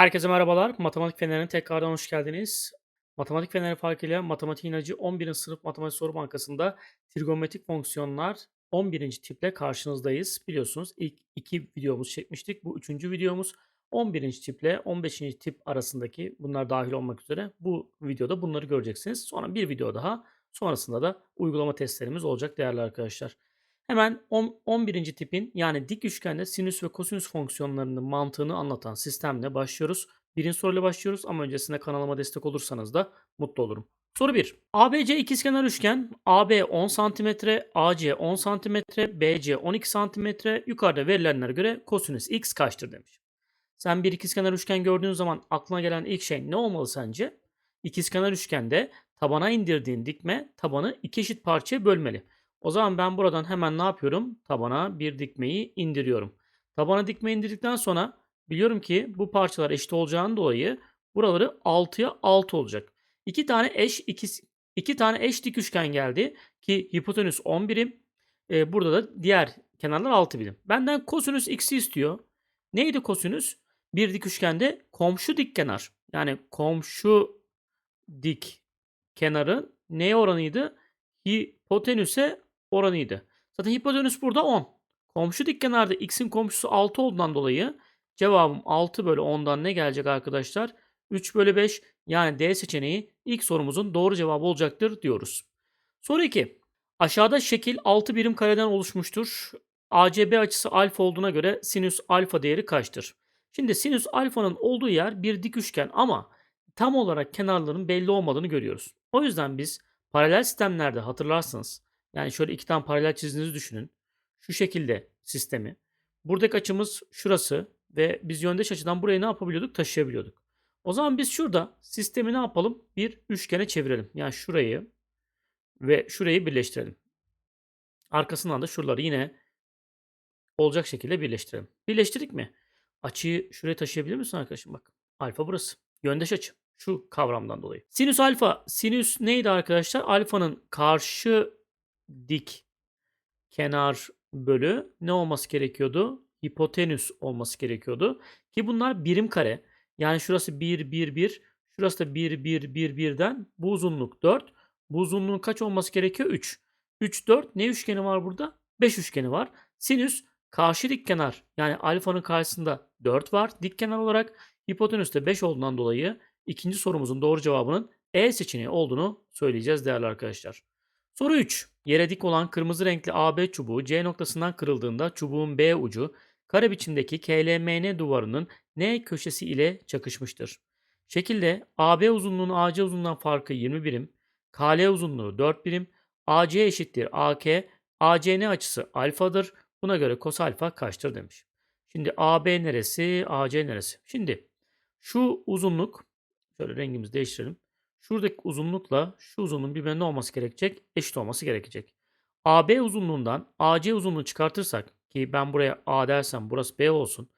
Herkese merhabalar. Matematik Feneri'ne tekrardan hoş geldiniz. Matematik Feneri farkıyla Matematik İnacı 11. sınıf matematik soru bankasında trigonometrik fonksiyonlar 11. tiple karşınızdayız. Biliyorsunuz ilk iki videomuz çekmiştik. Bu üçüncü videomuz 11. tiple 15. tip arasındaki bunlar dahil olmak üzere bu videoda bunları göreceksiniz. Sonra bir video daha sonrasında da uygulama testlerimiz olacak değerli arkadaşlar. Hemen on- 11. tipin yani dik üçgende sinüs ve kosinüs fonksiyonlarının mantığını anlatan sistemle başlıyoruz. Birinci soruyla başlıyoruz ama öncesinde kanalıma destek olursanız da mutlu olurum. Soru 1. ABC ikizkenar üçgen AB 10 cm, AC 10 cm, BC 12 cm yukarıda verilenlere göre kosinüs x kaçtır demiş. Sen bir ikizkenar üçgen gördüğün zaman aklına gelen ilk şey ne olmalı sence? İkizkenar üçgende tabana indirdiğin dikme tabanı iki eşit parçaya bölmeli. O zaman ben buradan hemen ne yapıyorum? Tabana bir dikmeyi indiriyorum. Tabana dikme indirdikten sonra biliyorum ki bu parçalar eşit olacağından dolayı buraları 6'ya 6 olacak. İki tane eş iki, iki tane eş dik üçgen geldi ki hipotenüs 10 birim. Ee, burada da diğer kenarlar 6 birim. Benden kosinüs x'i istiyor. Neydi kosinüs? Bir dik üçgende komşu dik kenar. Yani komşu dik kenarı neye oranıydı? Hipotenüse oranıydı. Zaten hipotenüs burada 10. Komşu dik kenarda x'in komşusu 6 olduğundan dolayı cevabım 6 bölü 10'dan ne gelecek arkadaşlar? 3 bölü 5 yani D seçeneği ilk sorumuzun doğru cevabı olacaktır diyoruz. Soru 2. Aşağıda şekil 6 birim kareden oluşmuştur. ACB açısı alfa olduğuna göre sinüs alfa değeri kaçtır? Şimdi sinüs alfanın olduğu yer bir dik üçgen ama tam olarak kenarların belli olmadığını görüyoruz. O yüzden biz paralel sistemlerde hatırlarsınız yani şöyle iki tane paralel çizdiğinizi düşünün. Şu şekilde sistemi. Buradaki açımız şurası ve biz yöndeş açıdan burayı ne yapabiliyorduk? Taşıyabiliyorduk. O zaman biz şurada sistemi ne yapalım? Bir üçgene çevirelim. Yani şurayı ve şurayı birleştirelim. Arkasından da şuraları yine olacak şekilde birleştirelim. Birleştirdik mi? Açıyı şuraya taşıyabilir misin arkadaşım? Bak. Alfa burası. Yöndeş açı. Şu kavramdan dolayı. Sinüs alfa. Sinüs neydi arkadaşlar? Alfanın karşı dik kenar bölü ne olması gerekiyordu? Hipotenüs olması gerekiyordu. Ki bunlar birim kare. Yani şurası 1, 1, 1. Şurası da 1, 1, 1, 1'den. Bu uzunluk 4. Bu uzunluğun kaç olması gerekiyor? 3. 3, 4. Ne üçgeni var burada? 5 üçgeni var. Sinüs karşı dik kenar. Yani alfanın karşısında 4 var dik kenar olarak. Hipotenüs de 5 olduğundan dolayı ikinci sorumuzun doğru cevabının E seçeneği olduğunu söyleyeceğiz değerli arkadaşlar. Soru 3. Yere dik olan kırmızı renkli AB çubuğu C noktasından kırıldığında çubuğun B ucu kare biçimdeki KLMN duvarının N köşesi ile çakışmıştır. Şekilde AB uzunluğunun AC uzunluğundan farkı 20 birim, KL uzunluğu 4 birim, AC eşittir AK, ACN açısı alfadır. Buna göre kos alfa kaçtır demiş. Şimdi AB neresi, AC neresi? Şimdi şu uzunluk, şöyle rengimizi değiştirelim. Şuradaki uzunlukla şu uzunluğun birbirine ne olması gerekecek? Eşit olması gerekecek. AB uzunluğundan AC uzunluğunu çıkartırsak ki ben buraya A dersem burası B olsun.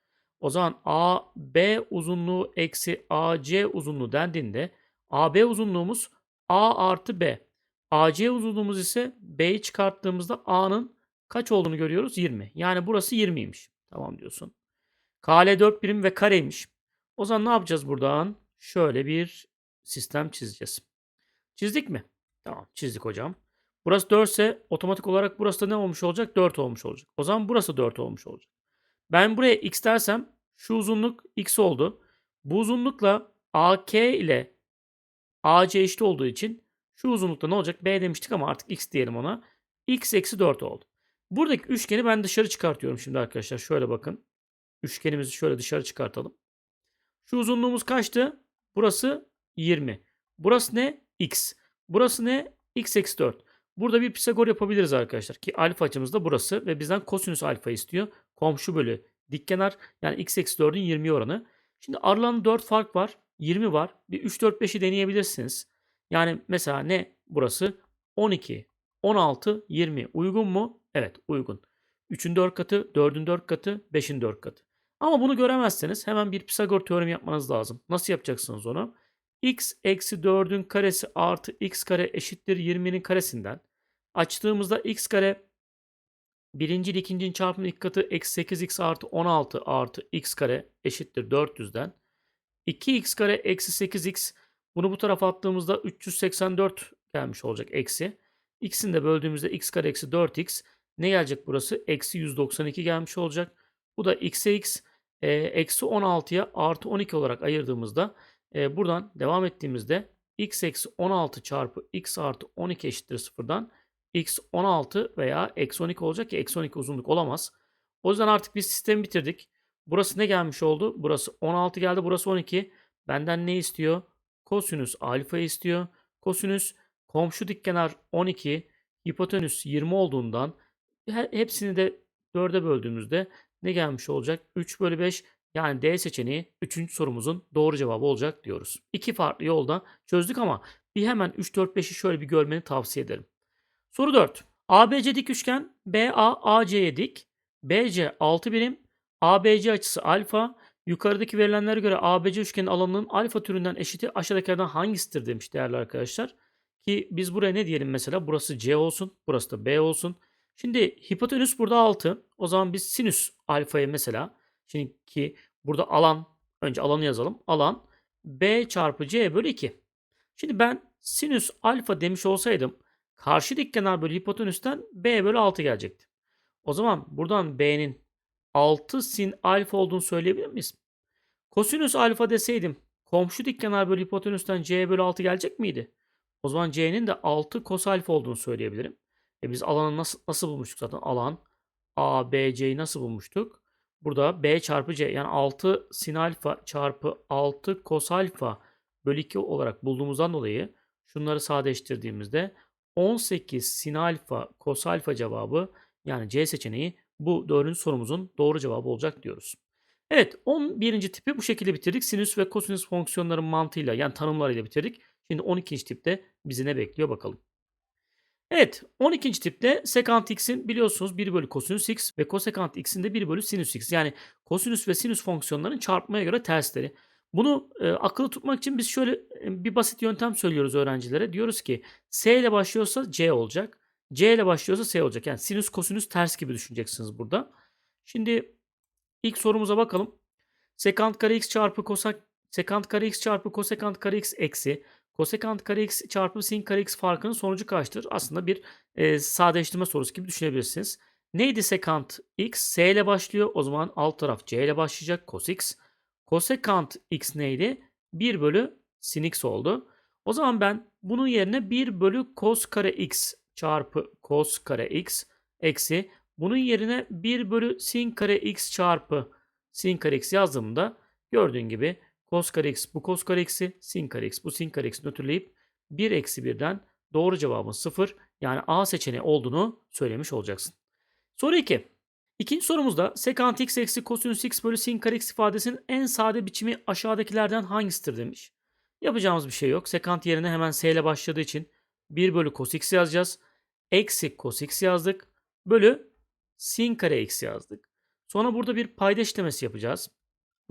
O zaman AB uzunluğu eksi AC uzunluğu dendiğinde AB uzunluğumuz A artı B. AC uzunluğumuz ise B'yi çıkarttığımızda A'nın kaç olduğunu görüyoruz? 20. Yani burası 20'ymiş. Tamam diyorsun. KL 4 birim ve kareymiş. O zaman ne yapacağız buradan? Şöyle bir sistem çizeceğiz. Çizdik mi? Tamam çizdik hocam. Burası 4 ise otomatik olarak burası da ne olmuş olacak? 4 olmuş olacak. O zaman burası 4 olmuş olacak. Ben buraya x dersem şu uzunluk x oldu. Bu uzunlukla AK ile AC eşit olduğu için şu uzunlukta ne olacak? B demiştik ama artık x diyelim ona. x eksi 4 oldu. Buradaki üçgeni ben dışarı çıkartıyorum şimdi arkadaşlar. Şöyle bakın. Üçgenimizi şöyle dışarı çıkartalım. Şu uzunluğumuz kaçtı? Burası 20. Burası ne? X. Burası ne? X eksi 4. Burada bir Pisagor yapabiliriz arkadaşlar. Ki alfa açımız da burası ve bizden kosinüs alfa istiyor. Komşu bölü dik kenar yani x eksi 4'ün 20 oranı. Şimdi aralarında 4 fark var. 20 var. Bir 3, 4, 5'i deneyebilirsiniz. Yani mesela ne burası? 12, 16, 20. Uygun mu? Evet uygun. 3'ün 4 katı, 4'ün 4 katı, 5'in 4 katı. Ama bunu göremezseniz hemen bir Pisagor teoremi yapmanız lazım. Nasıl yapacaksınız onu? X eksi 4'ün karesi artı x kare eşittir 20'nin karesinden. Açtığımızda x kare birinci ile ikincinin çarpımının ilk katı eksi 8x artı 16 artı x kare eşittir 400'den. 2x kare eksi 8x. Bunu bu tarafa attığımızda 384 gelmiş olacak eksi. X'ini de böldüğümüzde x kare eksi 4x. Ne gelecek burası? Eksi 192 gelmiş olacak. Bu da x'e x. E, eksi 16'ya artı 12 olarak ayırdığımızda e, buradan devam ettiğimizde x eksi 16 çarpı x artı 12 eşittir sıfırdan x 16 veya eksi 12 olacak ki eksi 12 uzunluk olamaz. O yüzden artık biz sistemi bitirdik. Burası ne gelmiş oldu? Burası 16 geldi. Burası 12. Benden ne istiyor? Kosinüs alfa istiyor. Kosinüs komşu dikkenar 12. Hipotenüs 20 olduğundan hepsini de 4'e böldüğümüzde ne gelmiş olacak? 3 bölü 5 yani D seçeneği 3. sorumuzun doğru cevabı olacak diyoruz. İki farklı yolda çözdük ama bir hemen 3, 4, 5'i şöyle bir görmeni tavsiye ederim. Soru 4. ABC dik üçgen BA AC'ye dik. BC 6 birim. ABC açısı alfa. Yukarıdaki verilenlere göre ABC üçgenin alanının alfa türünden eşiti aşağıdakilerden hangisidir demiş değerli arkadaşlar. Ki biz buraya ne diyelim mesela? Burası C olsun. Burası da B olsun. Şimdi hipotenüs burada 6. O zaman biz sinüs alfaya mesela ki burada alan önce alanı yazalım. Alan B çarpı C bölü 2. Şimdi ben sinüs alfa demiş olsaydım karşı dik kenar bölü hipotenüsten B bölü 6 gelecekti. O zaman buradan B'nin 6 sin alfa olduğunu söyleyebilir miyiz? Kosinüs alfa deseydim komşu dik kenar bölü hipotenüsten C bölü 6 gelecek miydi? O zaman C'nin de 6 kos alfa olduğunu söyleyebilirim. E biz alanı nasıl, nasıl bulmuştuk zaten? Alan A, B, C'yi nasıl bulmuştuk? Burada B çarpı C yani 6 sin alfa çarpı 6 kos alfa bölü 2 olarak bulduğumuzdan dolayı şunları sadeleştirdiğimizde 18 sin alfa kos alfa cevabı yani C seçeneği bu dördüncü sorumuzun doğru cevabı olacak diyoruz. Evet 11. tipi bu şekilde bitirdik. Sinüs ve kosinüs fonksiyonların mantığıyla yani tanımlarıyla bitirdik. Şimdi 12. tipte bizi ne bekliyor bakalım. Evet 12. tipte sekant x'in biliyorsunuz 1 bölü kosinüs x ve kosekant x'in de 1 bölü sinüs x. Yani kosinüs ve sinüs fonksiyonlarının çarpmaya göre tersleri. Bunu e, akıllı tutmak için biz şöyle e, bir basit yöntem söylüyoruz öğrencilere. Diyoruz ki S ile başlıyorsa C olacak. C ile başlıyorsa S olacak. Yani sinüs kosinüs ters gibi düşüneceksiniz burada. Şimdi ilk sorumuza bakalım. Sekant kare x çarpı kosak sekant kare x çarpı kosekant kare x eksi kosekant kare x çarpı sin kare x farkının sonucu kaçtır? Aslında bir e, sadeleştirme sorusu gibi düşünebilirsiniz. Neydi sekant x? S ile başlıyor. O zaman alt taraf C ile başlayacak. Cos x. Kosekant x neydi? 1 bölü sin x oldu. O zaman ben bunun yerine 1 bölü cos kare x çarpı cos kare x eksi bunun yerine 1 bölü sin kare x çarpı sin kare x yazdığımda gördüğün gibi cos kare x bu cos kare x'i sin kare x bu sin kare x'i nötrleyip 1 eksi 1'den doğru cevabın 0 yani A seçeneği olduğunu söylemiş olacaksın. Soru 2. İkinci sorumuzda sekant x eksi kosinüs x bölü sin kare x ifadesinin en sade biçimi aşağıdakilerden hangisidir demiş. Yapacağımız bir şey yok. Sekant yerine hemen s ile başladığı için 1 bölü cos x yazacağız. Eksi cos x yazdık. Bölü sin kare x yazdık. Sonra burada bir payda işlemesi yapacağız.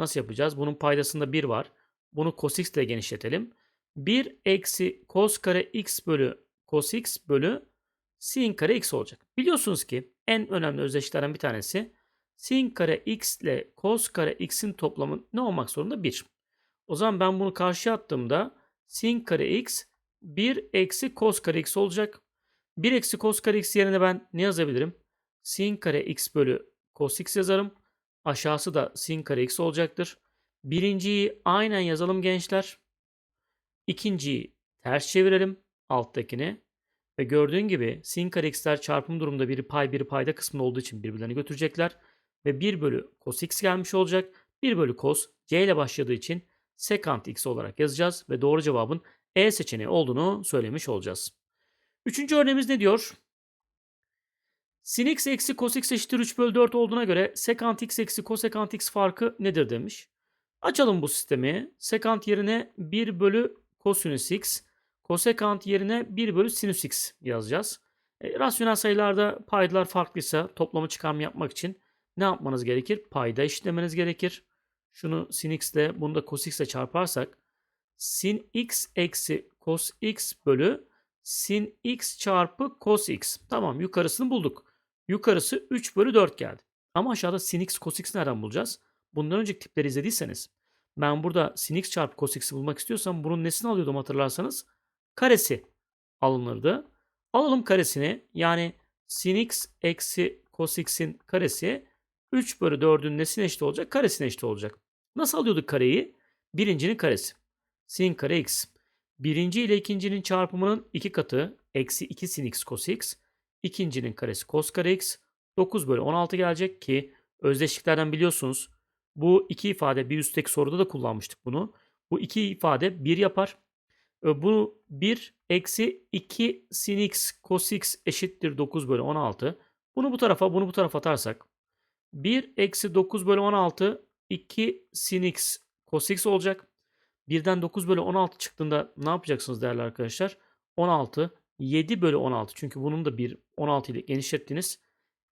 Nasıl yapacağız? Bunun paydasında 1 var. Bunu cos x ile genişletelim. 1 eksi cos kare x bölü cos x bölü sin kare x olacak. Biliyorsunuz ki en önemli özdeşliklerden bir tanesi sin kare x ile cos kare x'in toplamı ne olmak zorunda? 1. O zaman ben bunu karşıya attığımda sin kare x 1 eksi cos kare x olacak. 1 eksi cos kare x yerine ben ne yazabilirim? Sin kare x bölü cos x yazarım. Aşağısı da sin kare x olacaktır. Birinciyi aynen yazalım gençler. İkinciyi ters çevirelim alttakini. Ve gördüğün gibi sin kare x'ler çarpım durumunda biri pay biri payda kısmında olduğu için birbirlerini götürecekler. Ve 1 bölü cos x gelmiş olacak. 1 bölü cos c ile başladığı için sekant x olarak yazacağız. Ve doğru cevabın E seçeneği olduğunu söylemiş olacağız. Üçüncü örneğimiz ne diyor? Sin x eksi cos x eşittir 3 bölü 4 olduğuna göre sekant x eksi kosekant x farkı nedir demiş. Açalım bu sistemi. Sekant yerine 1 bölü kosinüs x, kosekant yerine 1 bölü sinüs x yazacağız. E, rasyonel sayılarda paydalar farklıysa toplamı çıkarma yapmak için ne yapmanız gerekir? Payda eşitlemeniz gerekir. Şunu sin x ile bunu da cos x ile çarparsak sin x eksi cos x bölü sin x çarpı cos x. Tamam yukarısını bulduk. Yukarısı 3 bölü 4 geldi. Ama aşağıda sin x cos x nereden bulacağız? Bundan önceki tipleri izlediyseniz Ben burada sin x çarpı cos x'i bulmak istiyorsam bunun nesini alıyordum hatırlarsanız? Karesi alınırdı. Alalım karesini. Yani sin x eksi cos x'in karesi 3 bölü 4'ün nesine eşit olacak? Karesine eşit olacak. Nasıl alıyorduk kareyi? Birincinin karesi. Sin kare x. Birinci ile ikincinin çarpımının iki katı. Eksi 2 sin x cos x. İkincinin karesi cos kare x. 9 bölü 16 gelecek ki özdeşliklerden biliyorsunuz. Bu iki ifade bir üstteki soruda da kullanmıştık bunu. Bu iki ifade 1 yapar. E, Bu 1 eksi 2 sin x cos x eşittir 9 bölü 16. Bunu bu tarafa bunu bu tarafa atarsak 1 eksi 9 bölü 16 2 sin x cos x olacak. Birden 9 bölü 16 çıktığında ne yapacaksınız değerli arkadaşlar? 16 7 bölü 16 çünkü bunun da bir 16 ile genişlettiniz.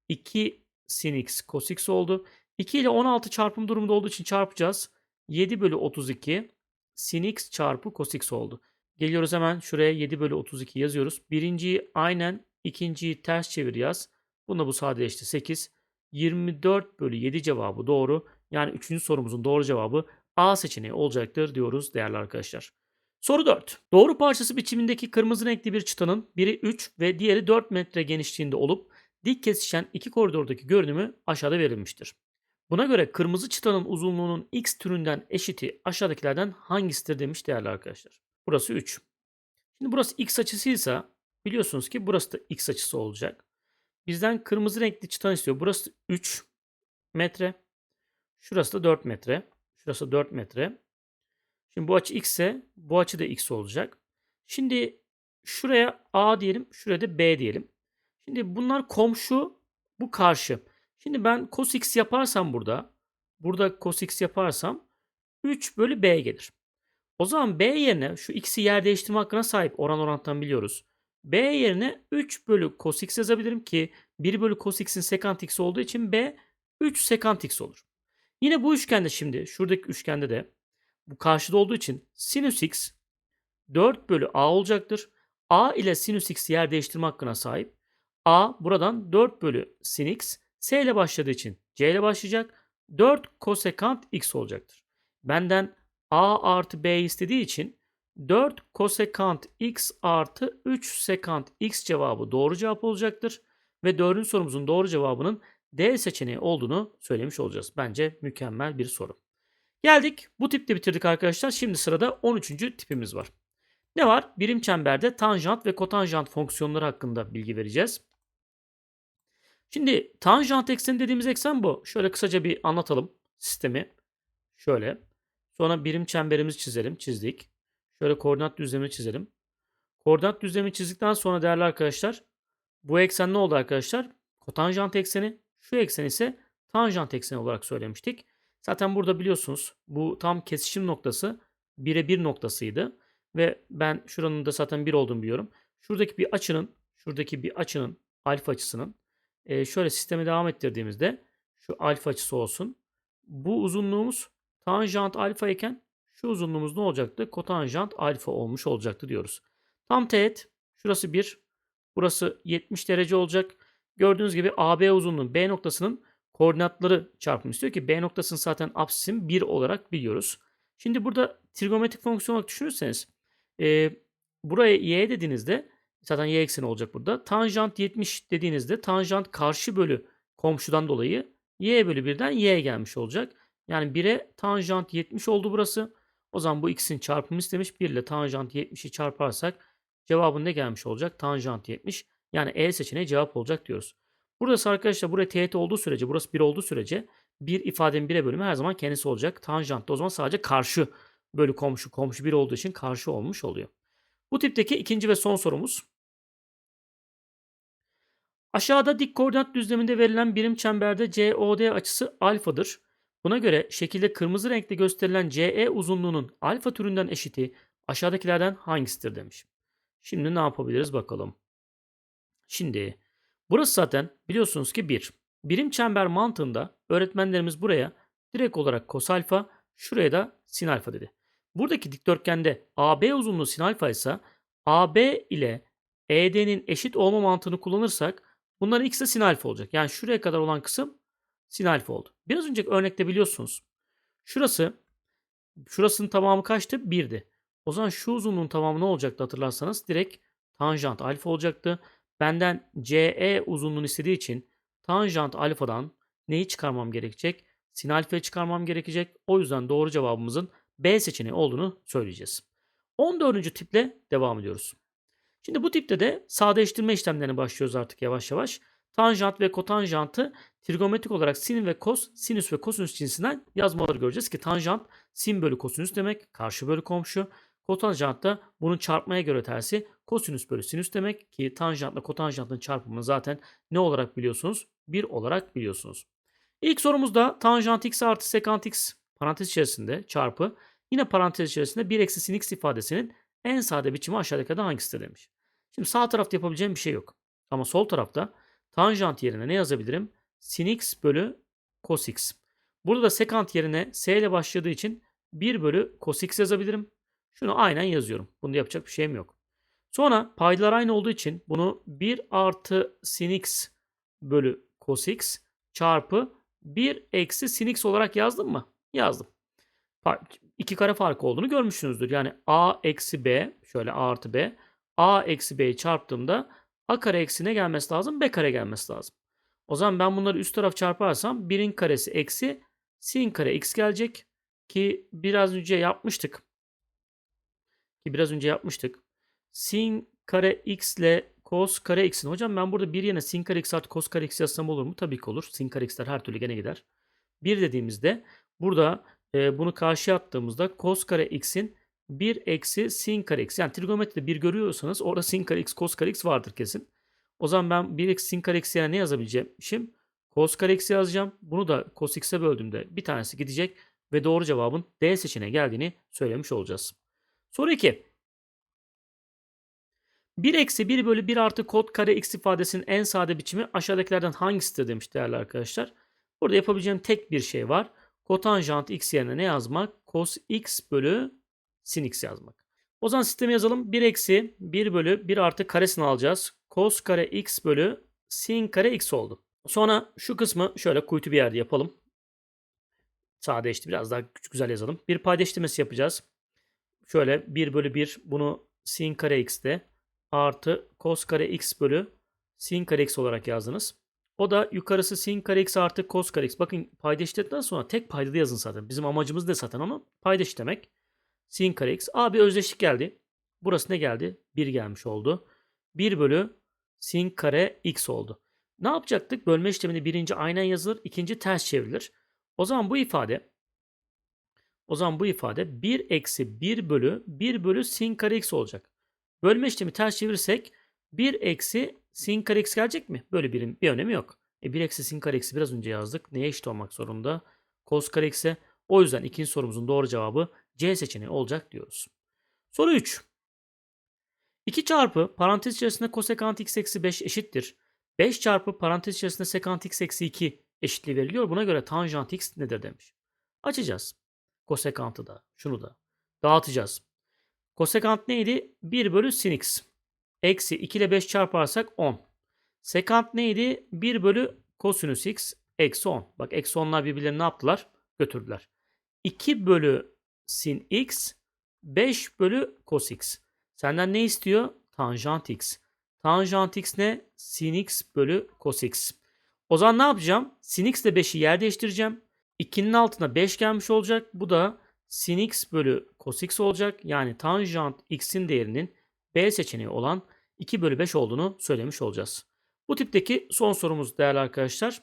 2 sin x cos x oldu. 2 ile 16 çarpım durumunda olduğu için çarpacağız. 7 bölü 32 sin x çarpı cos x oldu. Geliyoruz hemen şuraya 7 bölü 32 yazıyoruz. Birinciyi aynen ikinciyi ters çevir yaz. Bunda bu sadeleşti 8. 24 bölü 7 cevabı doğru. Yani 3. sorumuzun doğru cevabı A seçeneği olacaktır diyoruz değerli arkadaşlar. Soru 4. Doğru parçası biçimindeki kırmızı renkli bir çıtanın biri 3 ve diğeri 4 metre genişliğinde olup dik kesişen iki koridordaki görünümü aşağıda verilmiştir. Buna göre kırmızı çıtanın uzunluğunun x türünden eşiti aşağıdakilerden hangisidir demiş değerli arkadaşlar. Burası 3. Şimdi burası x açısıysa biliyorsunuz ki burası da x açısı olacak. Bizden kırmızı renkli çıtan istiyor. Burası 3 metre. Şurası da 4 metre. Şurası 4 metre. Şimdi bu açı x ise bu açı da x olacak. Şimdi şuraya A diyelim, şuraya da B diyelim. Şimdi bunlar komşu, bu karşı. Şimdi ben cos x yaparsam burada, burada cos x yaparsam 3 bölü B gelir. O zaman B yerine şu x'i yer değiştirme hakkına sahip oran oranttan biliyoruz. B yerine 3 bölü cos x yazabilirim ki 1 bölü cos x'in sekant x olduğu için B 3 sekant x olur. Yine bu üçgende şimdi şuradaki üçgende de bu karşıda olduğu için sinüs x 4 bölü a olacaktır. a ile sinüs x yer değiştirme hakkına sahip. a buradan 4 bölü sin x s ile başladığı için c ile başlayacak. 4 kosekant x olacaktır. Benden a artı b istediği için 4 kosekant x artı 3 sekant x cevabı doğru cevap olacaktır. Ve dördüncü sorumuzun doğru cevabının D seçeneği olduğunu söylemiş olacağız. Bence mükemmel bir soru. Geldik. Bu tipte bitirdik arkadaşlar. Şimdi sırada 13. tipimiz var. Ne var? Birim çemberde tanjant ve kotanjant fonksiyonları hakkında bilgi vereceğiz. Şimdi tanjant ekseni dediğimiz eksen bu. Şöyle kısaca bir anlatalım sistemi. Şöyle. Sonra birim çemberimizi çizelim. Çizdik. Şöyle koordinat düzlemini çizelim. Koordinat düzlemini çizdikten sonra değerli arkadaşlar bu eksen ne oldu arkadaşlar? Kotanjant ekseni. Şu eksen ise tanjant ekseni olarak söylemiştik. Zaten burada biliyorsunuz bu tam kesişim noktası 1'e 1 noktasıydı. Ve ben şuranın da zaten 1 olduğunu biliyorum. Şuradaki bir açının, şuradaki bir açının alfa açısının e, şöyle sistemi devam ettirdiğimizde şu alfa açısı olsun. Bu uzunluğumuz tanjant alfa iken şu uzunluğumuz ne olacaktı? Kotanjant alfa olmuş olacaktı diyoruz. Tam teğet. Şurası 1. Burası 70 derece olacak. Gördüğünüz gibi AB uzunluğu B noktasının koordinatları çarpımı istiyor ki B noktasının zaten absisin 1 olarak biliyoruz. Şimdi burada trigonometrik fonksiyon olarak düşünürseniz e, buraya y dediğinizde zaten y ekseni olacak burada. Tanjant 70 dediğinizde tanjant karşı bölü komşudan dolayı y bölü 1'den y gelmiş olacak. Yani 1'e tanjant 70 oldu burası. O zaman bu ikisinin çarpımı istemiş. 1 ile tanjant 70'i çarparsak cevabın ne gelmiş olacak? Tanjant 70. Yani E seçeneği cevap olacak diyoruz. Burası arkadaşlar buraya teğet olduğu sürece, burası 1 olduğu sürece bir ifadenin 1'e bölümü her zaman kendisi olacak. Tanjant da o zaman sadece karşı bölü komşu. Komşu 1 olduğu için karşı olmuş oluyor. Bu tipteki ikinci ve son sorumuz. Aşağıda dik koordinat düzleminde verilen birim çemberde COD açısı alfadır. Buna göre şekilde kırmızı renkte gösterilen CE uzunluğunun alfa türünden eşiti aşağıdakilerden hangisidir demiş. Şimdi ne yapabiliriz bakalım. Şimdi burası zaten biliyorsunuz ki 1. Birim çember mantığında öğretmenlerimiz buraya direkt olarak kos alfa, şuraya da sin alfa dedi. Buradaki dikdörtgende AB uzunluğu sin alfa ise AB ile ED'nin eşit olma mantığını kullanırsak bunların ikisi de sin alfa olacak. Yani şuraya kadar olan kısım sin alfa oldu. Biraz önceki örnekte biliyorsunuz. Şurası Şurasının tamamı kaçtı? 1'di. O zaman şu uzunluğun tamamı ne olacaktı hatırlarsanız? Direkt tanjant alfa olacaktı. Benden CE uzunluğunu istediği için tanjant alfadan neyi çıkarmam gerekecek? Sin alfayı çıkarmam gerekecek. O yüzden doğru cevabımızın B seçeneği olduğunu söyleyeceğiz. 14. tiple devam ediyoruz. Şimdi bu tipte de sadeleştirme işlemlerine başlıyoruz artık yavaş yavaş. Tanjant ve kotanjantı trigonometrik olarak sin ve kos, sinüs ve kosinüs cinsinden yazmaları göreceğiz ki tanjant sin bölü kosinüs demek, karşı bölü komşu. Kotanjant da bunun çarpmaya göre tersi kosinüs bölü sinüs demek ki tanjantla kotanjantın çarpımını zaten ne olarak biliyorsunuz? 1 olarak biliyorsunuz. İlk sorumuzda tanjant x artı sekant x parantez içerisinde çarpı yine parantez içerisinde 1 eksi sin x ifadesinin en sade biçimi aşağıdakilerden hangisidir demiş. Şimdi sağ tarafta yapabileceğim bir şey yok. Ama sol tarafta tanjant yerine ne yazabilirim? Sin x bölü cos x. Burada da sekant yerine s ile başladığı için 1 bölü cos x yazabilirim. Şunu aynen yazıyorum. Bunda yapacak bir şeyim yok. Sonra paydalar aynı olduğu için bunu 1 artı sin x bölü cos x çarpı 1 eksi sin x olarak yazdım mı? Yazdım. İki kare farkı olduğunu görmüşsünüzdür. Yani a eksi b şöyle a artı b a eksi b'yi çarptığımda a kare eksi ne gelmesi lazım? b kare gelmesi lazım. O zaman ben bunları üst taraf çarparsam 1'in karesi eksi sin kare x gelecek. Ki biraz önce yapmıştık. Ki biraz önce yapmıştık. Sin kare x ile cos kare x'in. Hocam ben burada bir yerine sin kare x artı cos kare x yazsam olur mu? Tabii ki olur. Sin kare x'ler her türlü gene gider. 1 dediğimizde burada e, bunu karşıya attığımızda cos kare x'in 1 eksi sin kare x. Yani trigonometride 1 görüyorsanız orada sin kare x, cos kare x vardır kesin. O zaman ben 1 eksi sin kare x yerine ne yazabileceğim? Şimdi cos kare x yazacağım. Bunu da cos x'e böldüğümde bir tanesi gidecek ve doğru cevabın D seçeneğine geldiğini söylemiş olacağız. Soru 2. 1 eksi 1 bölü 1 artı kod kare x ifadesinin en sade biçimi aşağıdakilerden hangisidir demiş değerli arkadaşlar. Burada yapabileceğim tek bir şey var. Kotanjant x yerine ne yazmak? Cos x bölü sin x yazmak. O zaman sistemi yazalım. 1 eksi 1 bölü 1 artı karesini alacağız. Cos kare x bölü sin kare x oldu. Sonra şu kısmı şöyle kuytu bir yerde yapalım. Sadeleşti. Biraz daha küçük güzel yazalım. Bir paydaştırması yapacağız. Şöyle 1 bölü 1 bunu sin kare x'te artı cos kare x bölü sin kare x olarak yazdınız. O da yukarısı sin kare x artı cos kare x. Bakın payda sonra tek payda yazın zaten. Bizim amacımız ne zaten ama payda demek. Sin kare x. A bir özdeşlik geldi. Burası ne geldi? 1 gelmiş oldu. 1 bölü sin kare x oldu. Ne yapacaktık? Bölme işlemini birinci aynen yazılır, ikinci ters çevrilir. O zaman bu ifade o zaman bu ifade 1 eksi 1 bölü 1 bölü sin kare x olacak. Bölme işlemi ters çevirirsek 1 eksi sin kare x gelecek mi? Böyle birin bir önemi yok. E 1 eksi sin kare x'i biraz önce yazdık. Neye eşit olmak zorunda? Cos kare x'e. O yüzden ikinci sorumuzun doğru cevabı C seçeneği olacak diyoruz. Soru 3. 2 çarpı parantez içerisinde kosekant x eksi 5 eşittir. 5 çarpı parantez içerisinde sekant x eksi 2 eşitliği veriliyor. Buna göre tanjant x nedir demiş. Açacağız. Kosekantı da şunu da dağıtacağız. Kosekant neydi? 1 bölü sin x. Eksi 2 ile 5 çarparsak 10. Sekant neydi? 1 bölü kosinüs x eksi 10. Bak eksi 10'lar birbirlerini ne yaptılar? Götürdüler. 2 bölü sin x 5 bölü cos x. Senden ne istiyor? Tanjant x. Tanjant x ne? Sin x bölü cos x. O zaman ne yapacağım? Sin x ile 5'i yer değiştireceğim. 2'nin altına 5 gelmiş olacak. Bu da sin x bölü cos x olacak. Yani tanjant x'in değerinin B seçeneği olan 2 bölü 5 olduğunu söylemiş olacağız. Bu tipteki son sorumuz değerli arkadaşlar.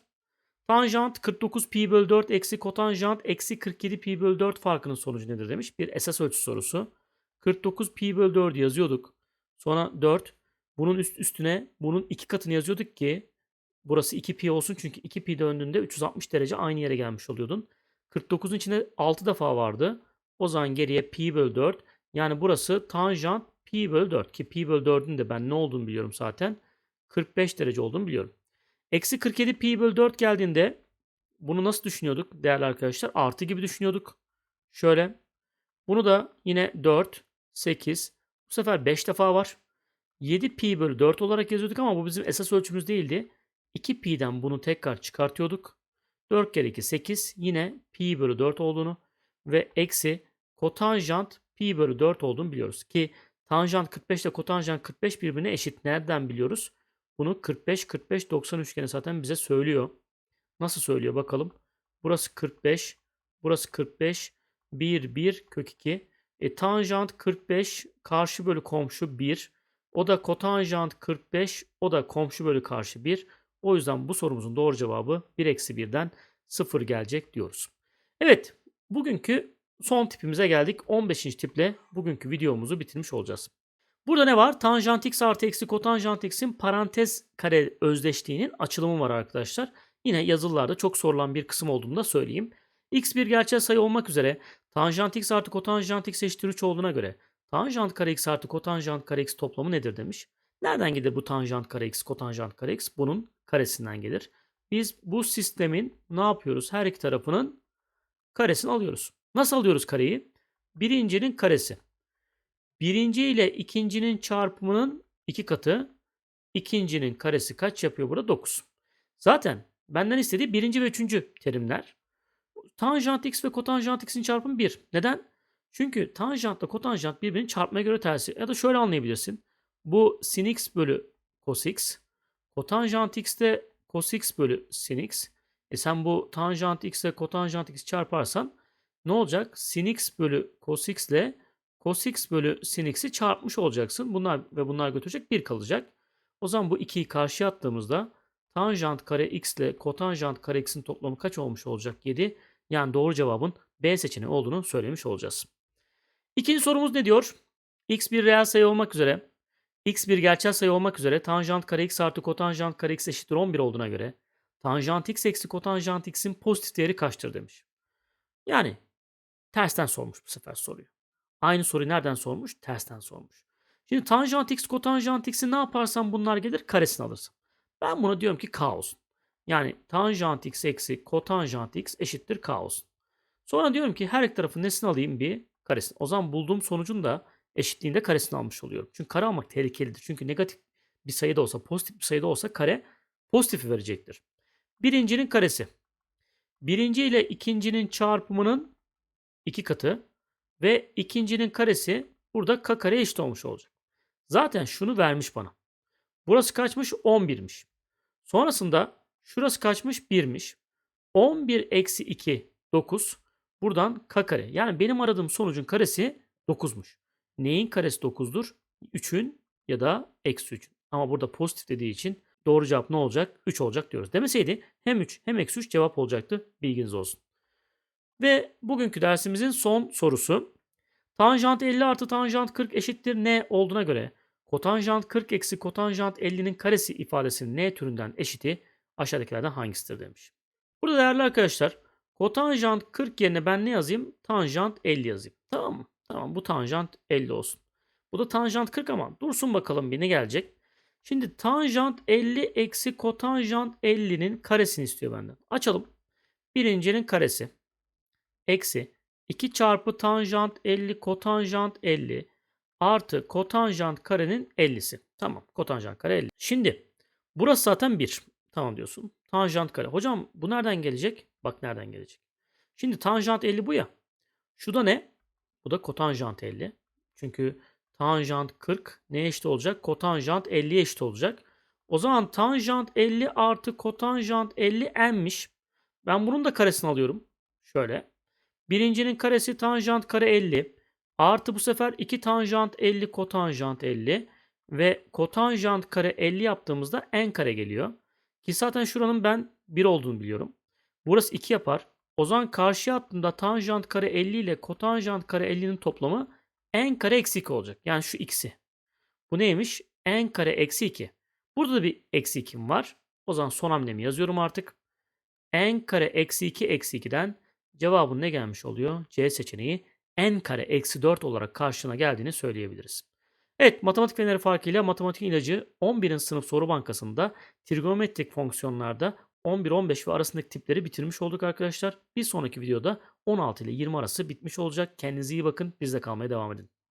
Tanjant 49 pi bölü 4 eksi kotanjant eksi 47 pi bölü 4 farkının sonucu nedir demiş. Bir esas ölçü sorusu. 49 pi bölü 4 yazıyorduk. Sonra 4. Bunun üst üstüne bunun iki katını yazıyorduk ki burası 2 pi olsun. Çünkü 2 pi döndüğünde 360 derece aynı yere gelmiş oluyordun. 49'un içinde 6 defa vardı. O zaman geriye pi bölü 4. Yani burası tanjant pi bölü 4 ki pi bölü 4'ün de ben ne olduğunu biliyorum zaten. 45 derece olduğunu biliyorum. Eksi 47 pi bölü 4 geldiğinde bunu nasıl düşünüyorduk değerli arkadaşlar? Artı gibi düşünüyorduk. Şöyle. Bunu da yine 4, 8. Bu sefer 5 defa var. 7 pi bölü 4 olarak yazıyorduk ama bu bizim esas ölçümüz değildi. 2 pi'den bunu tekrar çıkartıyorduk. 4 kere 2 8 yine pi bölü 4 olduğunu ve eksi kotanjant pi bölü 4 olduğunu biliyoruz. Ki tanjant 45 ile kotanjant 45 birbirine eşit. Nereden biliyoruz? Bunu 45 45 90 üçgeni zaten bize söylüyor. Nasıl söylüyor bakalım. Burası 45, burası 45, 1 1 kök 2. E, tanjant 45 karşı bölü komşu 1. O da kotanjant 45, o da komşu bölü karşı 1. O yüzden bu sorumuzun doğru cevabı 1 eksi 1'den 0 gelecek diyoruz. Evet, bugünkü son tipimize geldik. 15. tiple bugünkü videomuzu bitirmiş olacağız. Burada ne var? Tanjant x artı eksi kotanjant x'in parantez kare özdeşliğinin açılımı var arkadaşlar. Yine yazılılarda çok sorulan bir kısım olduğunu da söyleyeyim. x bir gerçel sayı olmak üzere tanjant x artı kotanjant x eşittir 3 olduğuna göre tanjant kare x artı kotanjant kare x toplamı nedir demiş. Nereden gelir bu tanjant kare x kotanjant kare x? Bunun karesinden gelir. Biz bu sistemin ne yapıyoruz? Her iki tarafının karesini alıyoruz. Nasıl alıyoruz kareyi? Birincinin karesi. Birinci ile ikincinin çarpımının iki katı. İkincinin karesi kaç yapıyor burada? 9. Zaten benden istediği birinci ve üçüncü terimler. Tanjant x ve kotanjant x'in çarpımı 1. Neden? Çünkü tanjantla kotanjant birbirini çarpmaya göre tersi. Ya da şöyle anlayabilirsin. Bu sin x bölü cos x. Kotanjant x de cos x bölü sin x. E sen bu tanjant x ile kotanjant x çarparsan ne olacak? Sin x bölü cos x ile cos x bölü sin x'i çarpmış olacaksın. Bunlar ve bunlar götürecek 1 kalacak. O zaman bu 2'yi karşıya attığımızda tanjant kare x ile kotanjant kare x'in toplamı kaç olmuş olacak? 7. Yani doğru cevabın B seçeneği olduğunu söylemiş olacağız. İkinci sorumuz ne diyor? x bir reel sayı olmak üzere x bir gerçel sayı olmak üzere tanjant kare x artı kotanjant kare x eşittir 11 olduğuna göre tanjant x eksi kotanjant x'in pozitif değeri kaçtır demiş. Yani tersten sormuş bu sefer soruyu. Aynı soruyu nereden sormuş? Tersten sormuş. Şimdi tanjant x kotanjant x'i ne yaparsam bunlar gelir karesini alırsın. Ben buna diyorum ki k olsun. Yani tanjant x eksi kotanjant x eşittir k olsun. Sonra diyorum ki her iki tarafın nesini alayım bir karesini. O zaman bulduğum sonucun da eşitliğinde karesini almış oluyorum. Çünkü kare almak tehlikelidir. Çünkü negatif bir sayıda olsa pozitif bir sayıda olsa kare pozitifi verecektir. Birincinin karesi. Birinci ile ikincinin çarpımının iki katı ve ikincinin karesi burada k kare eşit olmuş olacak. Zaten şunu vermiş bana. Burası kaçmış? 11'miş. Sonrasında şurası kaçmış? 1'miş. 11 eksi 2 9. Buradan k kare. Yani benim aradığım sonucun karesi 9'muş. Neyin karesi 9'dur? 3'ün ya da eksi 3'ün. Ama burada pozitif dediği için doğru cevap ne olacak? 3 olacak diyoruz. Demeseydi hem 3 hem eksi 3 cevap olacaktı. Bilginiz olsun. Ve bugünkü dersimizin son sorusu. Tanjant 50 artı tanjant 40 eşittir ne olduğuna göre kotanjant 40 eksi kotanjant 50'nin karesi ifadesinin n türünden eşiti aşağıdakilerden hangisidir demiş. Burada değerli arkadaşlar kotanjant 40 yerine ben ne yazayım? Tanjant 50 yazayım. Tamam mı? Tamam bu tanjant 50 olsun. Bu da tanjant 40 ama dursun bakalım bir ne gelecek. Şimdi tanjant 50 eksi kotanjant 50'nin karesini istiyor benden. Açalım. Birincinin karesi eksi 2 çarpı tanjant 50 kotanjant 50 artı kotanjant karenin 50'si. Tamam kotanjant kare 50. Şimdi burası zaten 1. Tamam diyorsun. Tanjant kare. Hocam bu nereden gelecek? Bak nereden gelecek. Şimdi tanjant 50 bu ya. Şu da ne? Bu da kotanjant 50. Çünkü tanjant 40 ne eşit olacak? Kotanjant 50'ye eşit olacak. O zaman tanjant 50 artı kotanjant 50 n'miş. Ben bunun da karesini alıyorum. Şöyle. Birincinin karesi tanjant kare 50. Artı bu sefer 2 tanjant 50 kotanjant 50. Ve kotanjant kare 50 yaptığımızda n kare geliyor. Ki zaten şuranın ben 1 olduğunu biliyorum. Burası 2 yapar. O zaman karşıya attığımda tanjant kare 50 ile kotanjant kare 50'nin toplamı n kare eksi 2 olacak. Yani şu x'i. Bu neymiş? n kare eksi 2. Burada da bir eksi 2'm var. O zaman son hamlemi yazıyorum artık. n kare eksi 2 eksi 2'den cevabın ne gelmiş oluyor? C seçeneği n kare eksi 4 olarak karşına geldiğini söyleyebiliriz. Evet matematik feneri farkıyla matematik ilacı 11. sınıf soru bankasında trigonometrik fonksiyonlarda 11-15 ve arasındaki tipleri bitirmiş olduk arkadaşlar. Bir sonraki videoda 16 ile 20 arası bitmiş olacak. Kendinize iyi bakın. Bizde kalmaya devam edin.